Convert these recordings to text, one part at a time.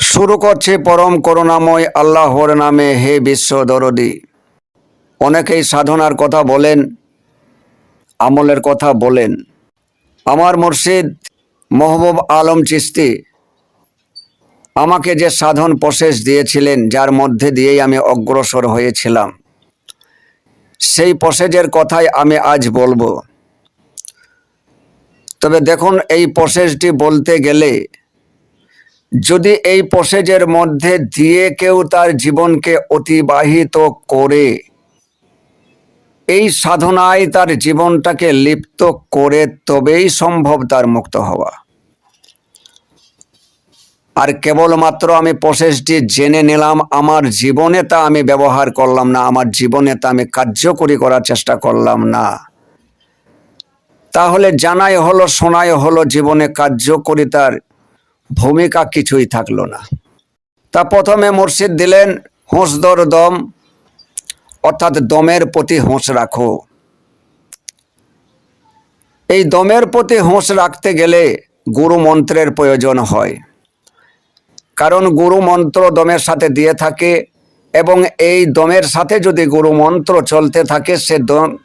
শুরু করছে পরম করুণাময় আল্লাহর নামে হে বিশ্ব দরদি। অনেকেই সাধনার কথা বলেন, আমলের কথা বলেন। আমার মুর্শিদ মহবুব আলম চিস্তি আমাকে যে সাধন প্রসেস দিয়েছিলেন, যার মধ্যে দিয়েই আমি অগ্রসর হয়েছিলাম, সেই প্রসেসের কথাই আমি আজ বলব। তবে দেখুন, এই প্রসেসটি বলতে গেলে যদি এই প্রসেজের মধ্যে দিয়ে কেউ তার জীবনকে অতিবাহিত করে, এই সাধনায় তার জীবনটাকে লিপ্ত করে, তবেই সম্ভব তার মুক্ত হওয়া। আর কেবলমাত্র আমি প্রসেসটি জেনে নিলাম, আমার জীবনে তা আমি ব্যবহার করলাম না, আমার জীবনে তা আমি কার্যকরী করার চেষ্টা করলাম না। তাহলে জানাই হলো, শোনাই হলো, জীবনে কার্যকরিতার ভূমিকা কিছুই থাকল না। তা প্রথমে মুর্শিদ দিলেন, হোঁস দর দম, অর্থাৎ দমের প্রতি হোঁস রাখো। এই দমের প্রতি হোঁস রাখতে গেলে গুরু মন্ত্রের প্রয়োজন হয়। কারণ গুরু মন্ত্র দমের সাথে দিয়ে থাকে এবং এই দমের সাথে যদি গুরু মন্ত্র চলতে থাকে, সে দম,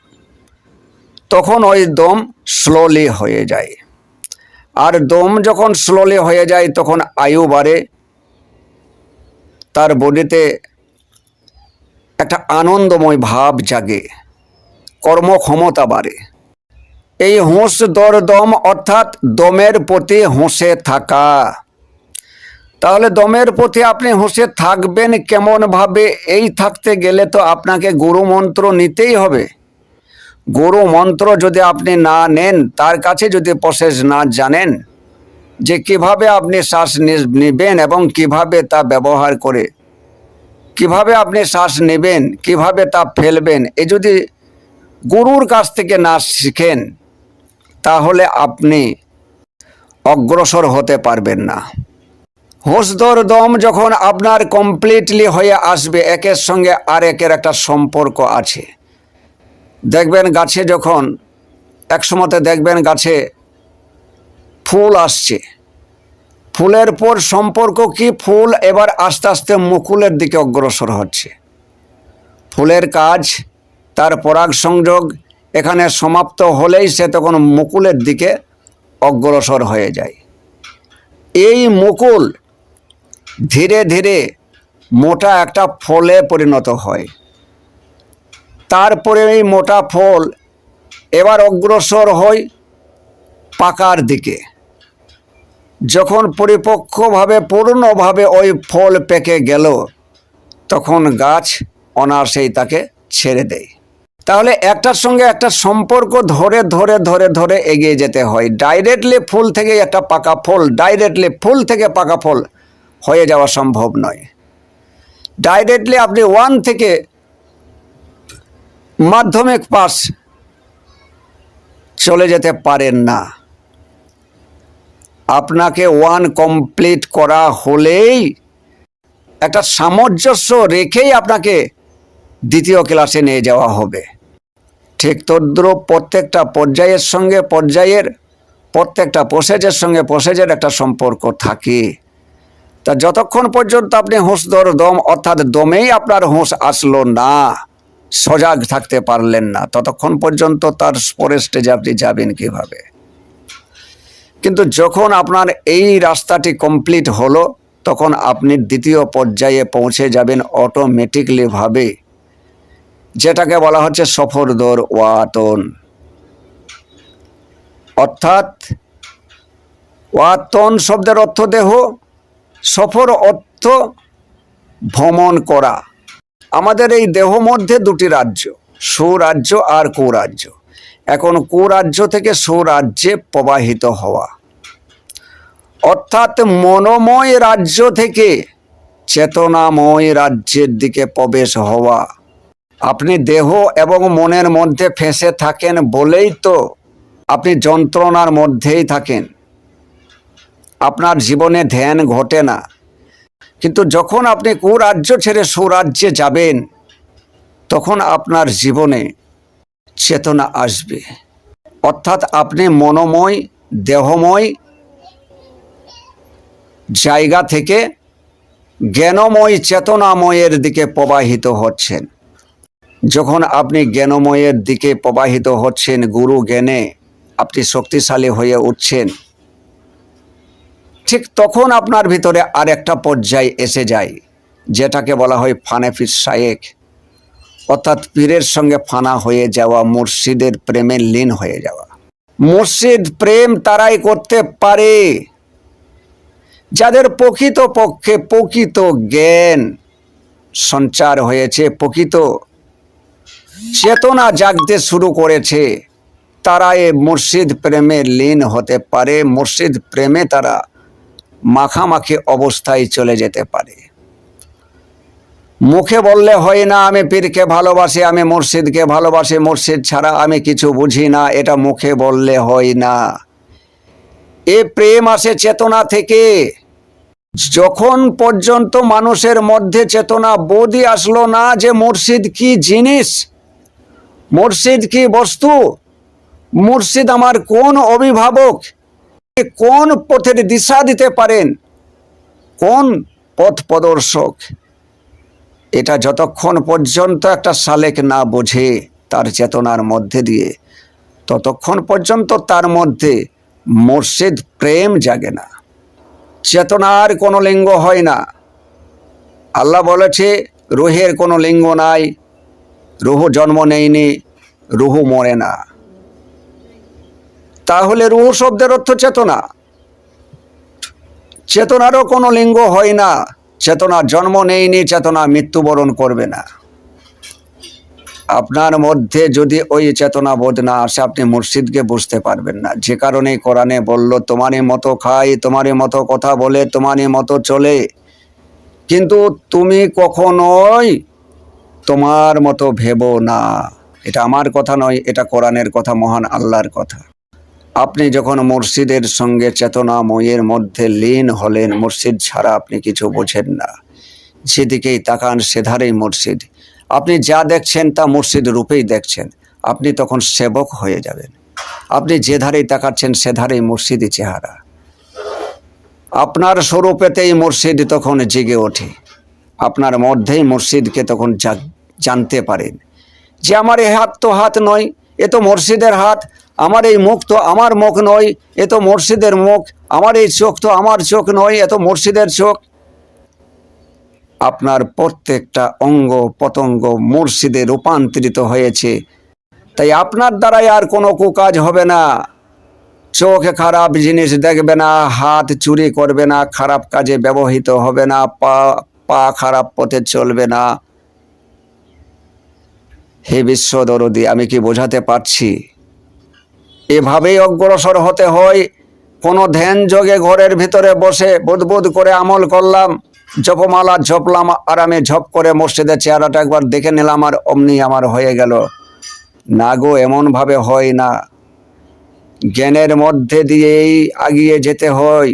তখন ওই দম স্লোলি হয়ে যায়। আর দম যখন স্লোলে হয়ে যায়, তখন আয়ু বাড়ে। তার বডিতে একটা আনন্দময় ভাব জাগে, কর্মক্ষমতা বাড়ে। এই হুঁশ দর দম অর্থাৎ দমের প্রতি হুঁশে থাকা। তাহলে দমের প্রতি আপনি হুঁশে থাকবেন কেমনভাবে? এই থাকতে গেলে তো আপনাকে গুরুমন্ত্র নিতেই হবে। গুরু মন্ত্র যদি আপনি না নেন, তার কাছে যদি প্রসেস না জানেন, যে কীভাবে আপনি শ্বাস নেবেন এবং কীভাবে তা ব্যবহার করে, কীভাবে আপনি শ্বাস নেবেন, কীভাবে তা ফেলবেন, এ যদি গুরুর কাছ থেকে না শিখেন, তাহলে আপনি অগ্রসর হতে পারবেন না। হোসদর দম যখন আপনার কমপ্লিটলি হয়ে আসবে, একের সঙ্গে আরেকের একটা সম্পর্ক আছে। দেখবেন গাছে যখন একসময়তে দেখবেন গাছে ফুল আসছে। ফুলের পর সম্পর্ক কি? ফুল এবার আস্তে আস্তে মুকুলের দিকে অগ্রসর হচ্ছে। ফুলের কাজ, তার পরাগ সংযোগ এখানে সমাপ্ত হলেই সে তখন মুকুলের দিকে অগ্রসর হয়ে যায়। এই মুকুল ধীরে ধীরে মোটা একটা ফলে পরিণত হয়। তারপরে এই মোটা ফল এবার অগ্রসর হয় পাকার দিকে। যখন পরিপক্কভাবে, পূর্ণভাবে ওই ফল পেকে গেল, তখন গাছ অনায়াসেই তাকে ছেড়ে দেয়। তাহলে একটার সঙ্গে একটা সম্পর্ক ধরে ধরে ধরে ধরে এগিয়ে যেতে হয়। ডাইরেক্টলি ফুল থেকে একটা পাকা ফল ডাইরেক্টলি ফুল থেকে পাকা ফল হয়ে যাওয়া সম্ভব নয়। ডাইরেক্টলি আপনি ওয়ান থেকে মাধ্যমিক পাস। চলে যেতে পারেন না। আপনাকে ওয়ান কমপ্লিট করা হলেই একটা সামঞ্জস্য রেখেই আপনাকে দ্বিতীয় ক্লাসে নিয়ে যাওয়া হবে। ঠিক তদ্রুপ প্রত্যেকটা পর্যায়ের সঙ্গে পর্যায়ের, প্রত্যেকটা প্রসেজের সঙ্গে প্রসেজের একটা সম্পর্ক থাকে। তা যতক্ষণ পর্যন্ত আপনি হুঁশ দর দম, অর্থাৎ দমেই আপনার হুঁশ আসলো না সজাগ থাকতে পারলেন না। ততক্ষণ পর্যন্ত তার পরের স্টেজে আপনি যাবেন কীভাবে? কিন্তু যখন আপনার এই রাস্তাটি কমপ্লিট হলো, তখন আপনি দ্বিতীয় পর্যায়ে পৌঁছে যাবেন অটোমেটিকলি ভাবে, যেটাকে বলা হচ্ছে সফর দর ওয়াতন অর্থাৎ ওয়াতন শব্দের অর্থ দেহ, সফর অর্থ ভ্রমণ করা। আমাদের এই দেহ মধ্যে দুটি রাজ্য সুরাজ্য আর কুরাজ্য। এখন কুরাজ্য থেকে সুরাজ্যে প্রবাহিত হওয়া। অর্থাৎ মনোময় রাজ্য থেকে চেতনাময় রাজ্যের দিকে প্রবেশ হওয়া। আপনি দেহ এবং মনের মধ্যে ফেঁসে থাকেন বলেই তো আপনি যন্ত্রণার মধ্যেই থাকেন। আপনার জীবনে ধ্যান ঘটে না। কিন্তু যখন আপনি কুরাজ্য ছেড়ে সুরাজ্যে যাবেন, তখন আপনার জীবনে চেতনা আসবে। অর্থাৎ আপনি মনোময়, দেহময় জায়গা থেকে জ্ঞানময়, চেতনাময়ের দিকে প্রবাহিত হচ্ছেন। যখন আপনি জ্ঞানময়ের দিকে প্রবাহিত হচ্ছেন, গুরু জ্ঞানে আপনি শক্তিশালী হয়ে উঠছেন ঠিক তখন আপনার ভিতরে আর একটা পর্যায় এসে যায়, যেটাকে বলা হয় ফানেফিস শায়েক। অর্থাৎ পীরের সঙ্গে ফানা হয়ে যাওয়া, মুর্শিদের প্রেমে লীন হয়ে যাওয়া। মুর্শিদ প্রেম তারাই করতে পারে, যাদের প্রকৃত পক্ষে প্রকৃত জ্ঞান সঞ্চার হয়েছে, প্রকৃত চেতনা জাগতে শুরু করেছে তারা এ মুর্শিদ প্রেমে লীন হতে পারে। মুর্শিদ প্রেমে তারা মাখামাখি অবস্থায় চলে যেতে পারে। মুখে বললে হয় না, আমি পীরকে ভালোবাসি, আমি মুর্শিদকে ভালোবাসি, মুর্শিদ ছাড়া আমি কিছু বুঝি না, এটা মুখে বললে হয় না। এ প্রেম আসে চেতনা থেকে। যখন পর্যন্ত মানুষের মধ্যে চেতনা বোধই আসলো না যে মুর্শিদ কি জিনিস, মুর্শিদ কি বস্তু, মুর্শিদ আমার কোন অভিভাবক কোন পথের দিশা দিতে পারেন? কোন পথ প্রদর্শক? এটা যতক্ষণ পর্যন্ত একটা সালেক না বোঝে তার চেতনার মধ্যে দিয়ে, ততক্ষণ পর্যন্ত তার মধ্যে মুর্শিদ প্রেম জাগে না। চেতনার কোনো লিঙ্গ হয় না। আল্লাহ বলেছে, রুহের কোনো লিঙ্গ নাই, রুহু জন্ম নেয়নি, রুহু মরে না। তাহলে রুহু শব্দের অর্থ চেতনা। চেতনারও কোনো লিঙ্গ হয় না। চেতনা জন্ম নেয়নি, চেতনা মৃত্যুবরণ করবে না। আপনার মধ্যে যদি ওই চেতনা বোধ না আসে, আপনি মুর্শিদকে বুঝতে পারবেন না। যে কারণে কোরআনে বলল, তোমারই মতো খাই, তোমারই মতো কথা বলে, তোমারই মতো চলে। কিন্তু তুমি কখনোই তোমার মতো ভেবো না। এটা আমার কথা নয়, এটা কোরআনের কথা, মহান আল্লাহর কথা। আপনি যখন মুর্শিদের সঙ্গে চেতনাময়ের মধ্যে লীন হলেন, মুর্শিদ ছাড়া আপনি কিছু বোঝেন না। যেদিকেই তাকান সেধারেই মুর্শিদ। আপনি যা দেখছেন তা মুর্শিদ রূপেই দেখছেন। আপনি তখন সেবক হয়ে যাবেন। আপনি যে ধারেই তাকাচ্ছেন সে ধারেই মুর্শিদি চেহারা। আপনার স্বরূপেতেই মুর্শিদ তখন জেগে ওঠে। আপনার মধ্যেই মুর্শিদকে তখন জানতে পারেন। যে আমার এ হাত তো হাত নয়, এ তো মুর্শিদের হাত। আমার এই মুখ তো আমার মুখ নয়, এ তো মুর্শিদের মুখ। আমার এই চোখ তো আমার চোখ নয়, এ তো মুর্শিদের চোখ। আপনার প্রত্যেকটা অঙ্গ পতঙ্গ মুর্শিদে রূপান্তরিত হয়েছে। তাই আপনার দ্বারাই আর কোনো কুকাজ হবে না। চোখ খারাপ জিনিস দেখবে না, হাত চুরি করবে না, খারাপ কাজে ব্যবহৃত হবে না, পা পা খারাপ পথে চলবে না। হে বিশ্ব দরদি, আমি কি বোঝাতে পারছি? এভাবেই অগ্রসর হতে হয়। কোনো ধ্যান যোগে ঘরের ভিতরে বসে বুদবুদ করে আমল করলাম। জপমালা ঝপলাম, আরামে ঝপ করে মসজিদের চেহারাটা একবার দেখে নিলাম আর অমনি আমার হয়ে গেল। না গো, এমনভাবে হয় না। জ্ঞানের মধ্যে দিয়েই আগিয়ে যেতে হয়।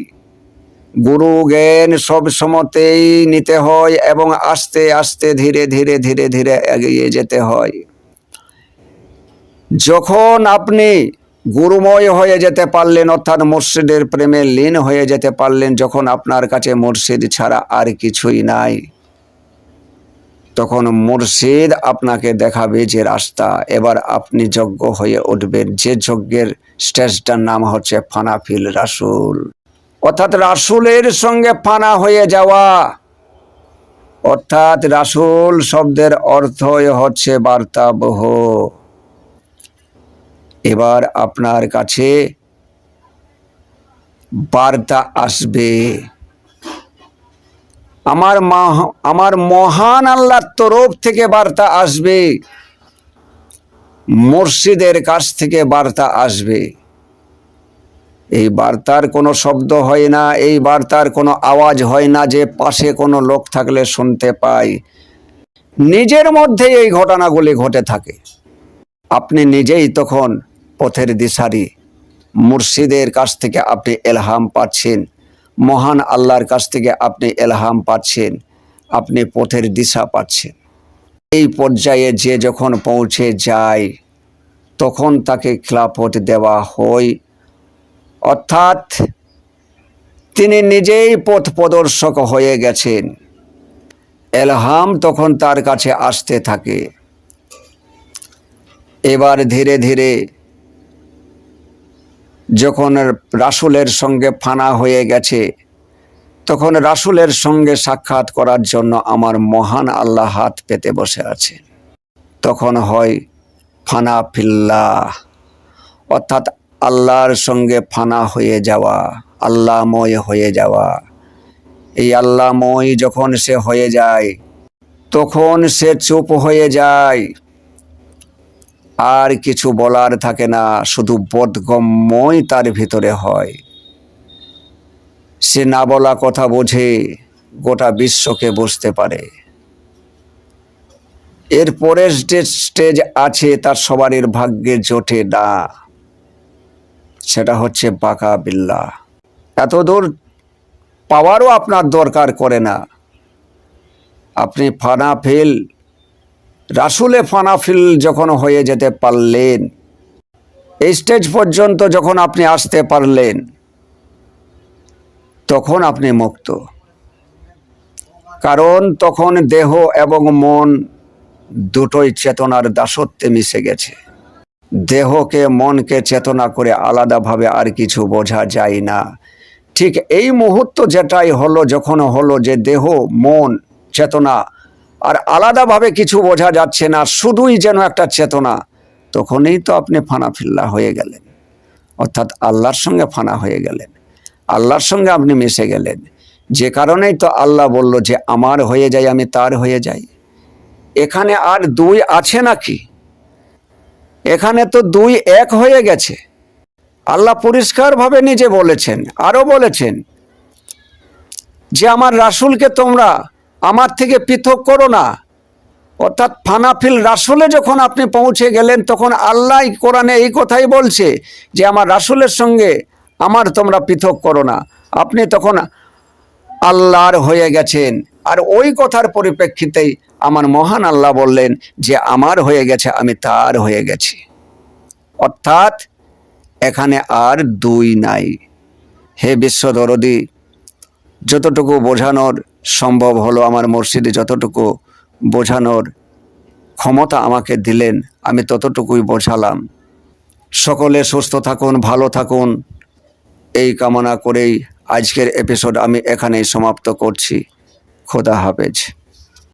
গুরু জ্ঞান সব সময়তেই নিতে হয় এবং আস্তে আস্তে ধীরে ধীরে ধীরে ধীরে এগিয়ে যেতে হয়। যখন আপনি গুরুময় হয়ে যেতে পারলেন, অর্থাৎ মুর্শিদের প্রেমে লীন হয়ে যেতে পারলেন, যখন আপনার কাছে মুর্শিদ ছাড়া আর কিছুই নাই। তখন মুর্শিদ আপনাকে দেখাবে যে রাস্তা, এবার আপনি যজ্ঞ হয়ে উঠবেন। যে যজ্ঞের স্টেজটার নাম হচ্ছে ফানাফিল রাসুল। অর্থাৎ রাসুলের সঙ্গে ফানা হয়ে যাওয়া। অর্থাৎ রাসুল শব্দের অর্থই হচ্ছে বার্তাবহ। এবার আপনার কাছে বার্তা আসবে। আমার মা আমার মহান আল্লাহর তরফ থেকে বার্তা আসবে। মুর্শিদের কাছ থেকে বার্তা আসবে। এই বার্তার কোনো শব্দ হয় না, এই বার্তার কোনো আওয়াজ হয় না যে পাশে কোনো লোক থাকলে শুনতে পাই নিজের মধ্যে এই ঘটনাগুলি ঘটে থাকে। আপনি নিজেই তখন পথের দিশারি। মুর্শিদের কাছ থেকে আপনি এলহাম পাচ্ছেন। মহান আল্লাহর কাছ থেকে আপনি এলহাম পাচ্ছেন। আপনি পথের দিশা পাচ্ছেন। এই পর্যায়ে যে যখন পৌঁছে যায়, তখন তাকে খিলাফত দেওয়া হয়। অর্থাৎ, তিনি নিজেই পথ প্রদর্শক হয়ে গেছেন। এলহাম তখন তার কাছে আসতে থাকে। এবার ধীরে ধীরে যখন রাসুলের সঙ্গে ফানা হয়ে গেছে, তখন রাসুলের সঙ্গে সাক্ষাৎ করার জন্য আমার মহান আল্লাহ হাত পেতে বসে আছে। তখন হয়, ফানা ফিল্লা অর্থাৎ আল্লাহর সঙ্গে ফানা হয়ে যাওয়া, আল্লাহময় হয়ে যাওয়া। এই আল্লাহময় যখন সে হয়ে যায়, তখন সে চুপ হয়ে যায়। আর কিছু বলার থাকে না, শুধু বোধগম্যই তার ভিতরে হয়। সে না বলা কথা বোঝে, গোটা বিশ্বকে বুঝতে পারে। এর পরের যে স্টেজ আছে, তার সবারই ভাগ্যে জোটে না। সেটা হচ্ছে বাঁকা বিল্লা। এত দূর পাওয়ারও আপনার দরকার করে না। আপনি ফানা ফেল রাসুলে ফানাফিল যখন হয়ে যেতে পারলেন, এই স্টেজ পর্যন্ত যখন আপনি আসতে পারলেন, তখন আপনি মুক্ত। কারণ তখন দেহ এবং মন দুটোই চেতনার দাসত্বে মিশে গেছে। দেহকে মনকে চেতনা করে আলাদাভাবে আর কিছু বোঝা যায় না। ঠিক এই মুহূর্ত যেটাই হলো, যখন হলো যে দেহ, মন, চেতনা আর আলাদাভাবে কিছু বোঝা যাচ্ছে না, শুধুই যেন একটা চেতনা। তখনই তো আপনি ফানাফিল্লা হয়ে গেলেন। অর্থাৎ আল্লাহর সঙ্গে ফানা হয়ে গেলেন। আল্লাহর সঙ্গে আপনি মিশে গেলেন। যে কারণেই তো আল্লাহ বলল যে, আমার হয়ে যাই, আমি তার হয়ে যাই। এখানে আর দুই আছে নাকি? এখানে তো দুই এক হয়ে গেছে। আল্লাহ পরিষ্কারভাবে নিজে বলেছেন, আরও বলেছেন যে, আমার রাসূলকে তোমরা আমার থেকে পৃথক করো না। অর্থাৎ ফানাফিল রাসুলে যখন আপনি পৌঁছে গেলেন, তখন আল্লাহ কোরআনে এই কথাই বলছে যে, আমার রাসুলের সঙ্গে আমার তোমরা পৃথক করো না। আপনি তখন আল্লাহর হয়ে গেছেন। আর ওই কথার পরিপ্রেক্ষিতেই আমার মহান আল্লাহ বললেন যে, আমার হয়ে গেছে, আমি তার হয়ে গেছি। অর্থাৎ এখানে আর দুই নাই। হে বিশ্ব দরদি, যতটুকু বোঝানোর সম্ভব হলো আমার মসজিদে যতটুকু বোঝানোর ক্ষমতা আমাকে দিলেন, আমি ততটুকুই বোঝালাম। সকলে সুস্থ থাকুন, ভালো থাকুন। এই কামনা করেই আজকের এপিসোড আমি এখানেই সমাপ্ত করছি। খোদা হাফেজ।